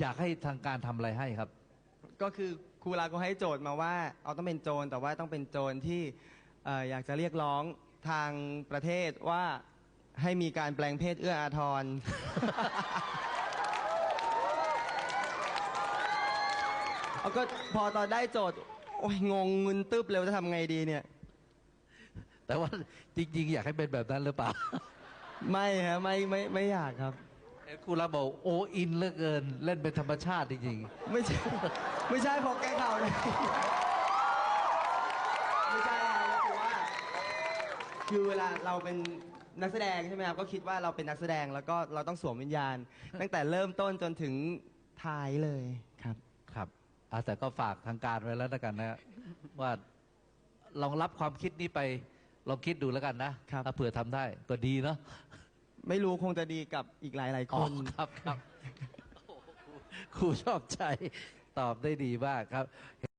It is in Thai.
อยากให้ทางการทำอะไรให้ครับ ก็คือครูลาก็ให้โจทย์มาว่า เอาต้องเป็นโจรแต่ว่าต้องเป็นโจรที่เอ่ออยากจะเรียกร้องทางประเทศว่าให้มีการแปลงเพศเอื้ออาทร เอาก็พอตอนได้โจทย์ โอ้ยงงมึนตึ๊บเลยว่าจะทำไงดีเนี่ย แต่ว่าจริง ๆ อยากให้เป็นแบบนั้นหรือเปล่า ไม่ฮะไม่ไม่ไม่อยากครับเห็นครูรับบอกโออินเหลือเกิน เล่นเป็นธรรมชาติจริงไม่ใช่ ไม่ใช่พอแก้ข่าวเลยไม่ใช่ครับก็คือว่าคือเวลาเราเป็นนักแสดงใช่ไหมครับก็คิดว่าเราเป็นนักแสดงแล้วก็เราต้องสวมวิญญาณ ตั้งแต่เริ่มต้นจนถึงท้ายเลยครับ ๆ ครับอะแต่ก็ฝากทางการไว้แล้วแล้วกันนะ ว่าลองรับความคิดนี้ไป ลองคิดดูแล้วกันนะครับ ถ้าเผื่อทำได้ก็ดีเนาะ ไม่รู้คงจะดีกับอีกหลายๆอ๋คอน ครับครับโอ้โหครูครูชอบใจตอบได้ดีมากครับ